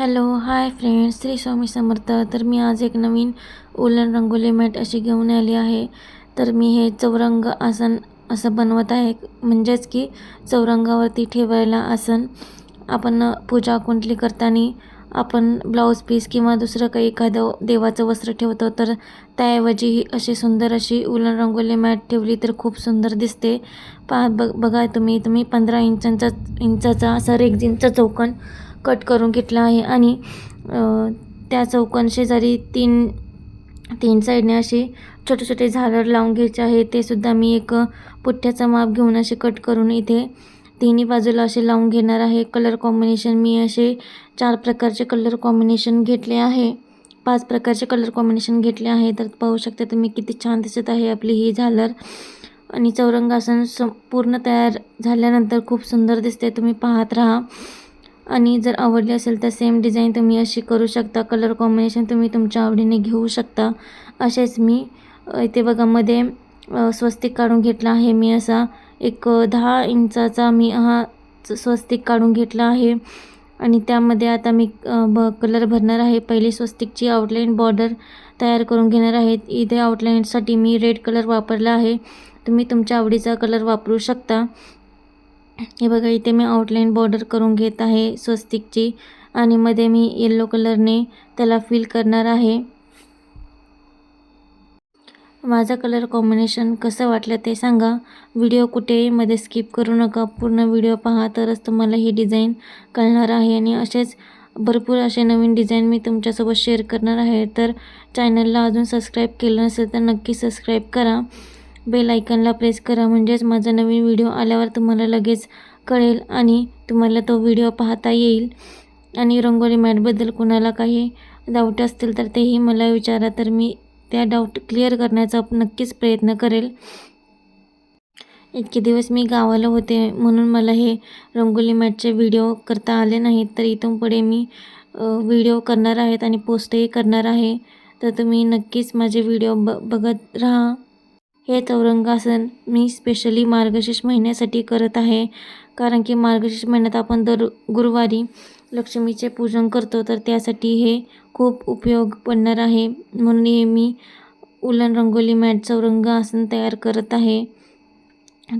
Hello hi friends. Shri Swami Samarth. तर मी आज एक नवीन उलन रंगोली मॅट अशी घेऊन आली आहे. तर मी हे चौरंग आसन असं बनवत आहे. म्हणजेच की चौरंगावरती ठेवायला आसन. आपण पूजा कुंडली करताना आपण ब्लाऊज पीस किंवा दुसरं काही एखादं देवाचं वस्त्र ठेवतो तर त्याऐवजी ही अशी सुंदर अशी उलन रंगोली मॅट ठेवली तर खूप सुंदर दिसते. पहा बघ बघा तुम्ही तुम्ही पंधरा इंचांचा इंचाचा असा रेग्झिनचा चौकन कट करून घेतला आहे आणि त्या चौकन शेजारी तीन तीन साईडने असे छोटे छोटे झालर लावून घ्यायचे आहे ते सुद्धा मी एक पुठ्ठ्याचा माप घेऊन असे कट करून इथे तिन्ही बाजूला असे लावून घेणार आहे. कलर कॉम्बिनेशन मी असे चार प्रकारचे कलर कॉम्बिनेशन घेतले आहे. पाच प्रकारचे कलर कॉम्बिनेशन घेतले आहे. तर पाहू शकता तुम्ही किती छान दिसत आहे आपली ही झालर. आणि चौरंगासन संपूर्ण तयार झाल्यानंतर खूप सुंदर दिसते. तुम्ही पाहत राहा. आणि जर आवडली असेल तर सेम डिझाईन तुम्ही अशी करू शकता. कलर कॉम्बिनेशन तुम्ही तुमच्या आवडीने घेऊ शकता. असेच मी इथे बघा मध्ये स्वस्तिक काढून घेतला आहे मी असा. एक दहा इंचाचा मी हा च- स्वस्तिक काढून घेतला आहे. आणि त्यामध्ये आता मी ब कलर भरणार आहे. पहिली स्वस्तिकची आउटलाईन बॉर्डर तयार करून घेणार आहेत इथे आउटलाईनसाठी मी रेड कलर वापरला आहे. तुम्ही तुमच्या आवडीचा कलर वापरू शकता. हे बघा इथे मी आउटलाईन बॉर्डर करून घेत आहे स्वस्तिकची. आणि मध्ये मी येल्लो कलरने त्याला फिल करणार आहे. माझा कलर कॉम्बिनेशन कसं वाटलं ते सांगा. व्हिडिओ कुठेही मध्ये स्किप करू नका. पूर्ण व्हिडिओ पहा तरच तुम्हाला ही डिझाईन कळणार आहे. आणि असेच भरपूर असे नवीन डिझाईन मी तुमच्यासोबत शेअर करणार आहे. तर चॅनलला अजून सबस्क्राईब केलं नसेल तर नक्की सबस्क्राईब करा. बेल आयकनला प्रेस करा. म्हणजेच माझा नवीन व्हिडिओ आल्यावर तुम्हाला लगेच कळेल आणि तुम्हाला तो व्हिडिओ पाहता येईल. आणि रंगोली मॅटबद्दल कोणाला काही डाऊट असतील तर तेही मला विचारा तर मी त्या डाऊट क्लिअर करण्याचा नक्कीच प्रयत्न करेल. इतके दिवस मी गावाला होते म्हणून मला हे रंगोली मॅटचे व्हिडिओ करता आले नाहीत. तर इथून पुढे मी व्हिडिओ करणार आहेत आणि पोस्टही करणार आहे. तर तुम्ही नक्कीच माझे व्हिडिओ ब बघत राहा. हे चौरंगासन मी स्पेशली मार्गशीर्ष महिन्यासाठी करत आहे. कारण की मार्गशीर्ष महिन्यात आपण दर गुरुवारी लक्ष्मीचे पूजन करतो तर त्यासाठी हे खूप उपयोग पडणार आहे. म्हणून हे मी उलन रंगोली मॅट चौरंग आसन तयार करत आहे.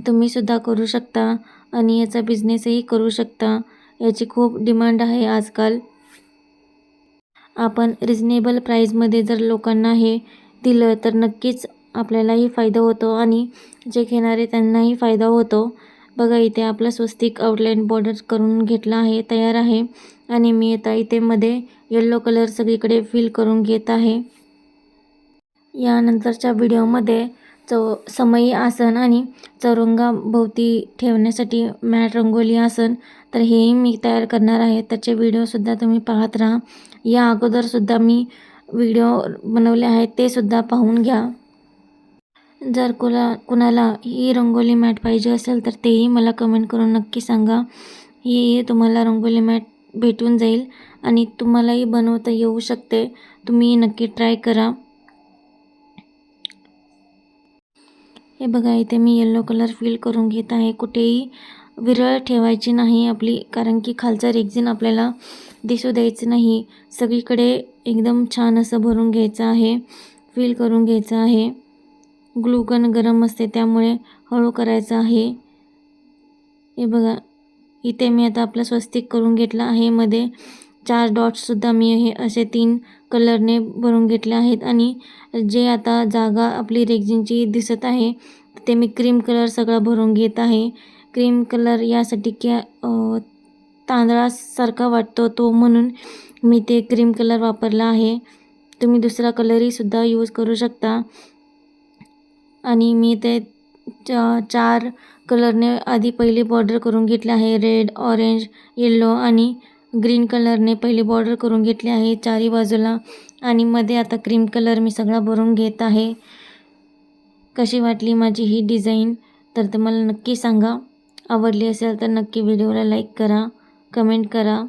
तुम्हीसुद्धा करू शकता आणि याचा बिझनेसही करू शकता. याची खूप डिमांड आहे आजकाल. आपण रिजनेबल प्राईजमध्ये जर लोकांना हे दिलं तर नक्कीच आपल्यालाही फायदा होतो आणि जे घेणारे त्यांनाही फायदा होतो. बघा इथे आपलं स्वस्तिक आउटलाईन बॉर्डर करून घेतला आहे तयार आहे. आणि मी आता इथे मध्ये येल्लो कलर सगळीकडे फिल करून घेत आहे. यानंतरच्या व्हिडिओमध्ये चौ समयी आसन आणि चौरंगाभोवती ठेवण्यासाठी मॅट रंगोली आसन. तर हेही मी तयार करणार आहे. त्याचे व्हिडिओसुद्धा तुम्ही पाहत राहा. या अगोदरसुद्धा मी व्हिडिओ बनवले आहेत ते सुद्धा पाहून घ्या. जर कुला कुणाला ही रंगोली मॅट पाहिजे असेल तर तेही मला कमेंट करून नक्की सांगा. ही तुम्हाला रंगोली मॅट भेटून जाईल आणि तुम्हालाही बनवता येऊ शकते. तुम्ही नक्की ट्राय करा. हे बघा इथे मी येल्लो कलर फिल करून घेत आहे. कुठेही विरळ ठेवायची नाही आपली कारण की खालचा रेक्झिन आपल्याला दिसू द्यायचं नाही. सगळीकडे एकदम छान असं भरून घ्यायचं आहे. फिल करून घ्यायचं आहे. ग्लुकन गरम असते त्यामुळे हळू करायचं आहे. हे बघा इथे मी आता आपलं स्वस्तिक करून घेतलं आहे. मध्ये चार डॉट्ससुद्धा मी हे असे तीन कलरने भरून घेतले आहेत. आणि जे आता जागा आपली रेग्झिनची दिसत आहे ते मी क्रीम कलर सगळा भरून घेत आहे. क्रीम कलर यासाठी की तांदळासारखा वाटतो तो म्हणून मी ते क्रीम कलर वापरला आहे. तुम्ही दुसरा कलरही सुद्धा यूज करू शकता. आणि मी ते चा चार कलरने आधी पहिली बॉर्डर करून घेतली आहे. रेड ऑरेंज येल्लो आणि ग्रीन कलरने पहिली बॉर्डर करून घेतली आहे चारी बाजूला. आणि मध्ये आता क्रीम कलर मी सगळा भरून घेत आहे. कशी वाटली माझी ही डिझाईन तर ते मला नक्की सांगा. आवडली असेल तर नक्की व्हिडिओला लाईक करा कमेंट करा.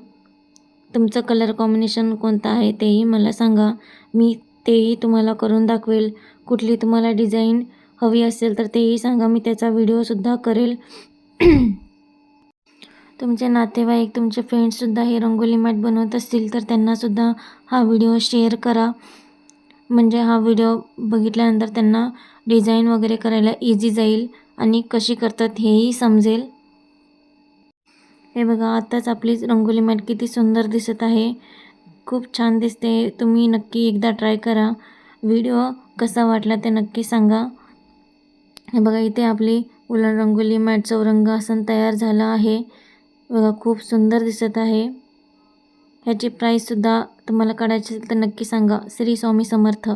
तुमचं कलर कॉम्बिनेशन कोणतं आहे तेही मला सांगा. मी तेही तुम्हाला करून दाखवेल. कुठली तुम्हाला डिझाईन हवी असेल तर तेही सांगा. मी त्याचा व्हिडिओसुद्धा करेल. तुमचे नातेवाईक तुमचे फ्रेंड्ससुद्धा हे रंगोली मॅट बनवत असतील तर त्यांनासुद्धा हा व्हिडिओ शेअर करा. म्हणजे हा व्हिडिओ बघितल्यानंतर त्यांना डिझाईन वगैरे करायला इझी जाईल आणि कशी करतात हेही समजेल. हे बघा आत्ताच आपली रंगोली मॅट किती सुंदर दिसत आहे. खूप छान दिसते. तुम्ही नक्की एकदा ट्राय करा. व्हिडिओ कसा वाटला ते नक्की सांगा. बघा इथे आपली उलन रंगोली मॅट चौरंग आसन तयार झालं आहे. बघा खूप सुंदर दिसत आहे. ह्याची प्राईससुद्धा तुम्हाला काढायची असेल तर नक्की सांगा. श्री स्वामी समर्थ.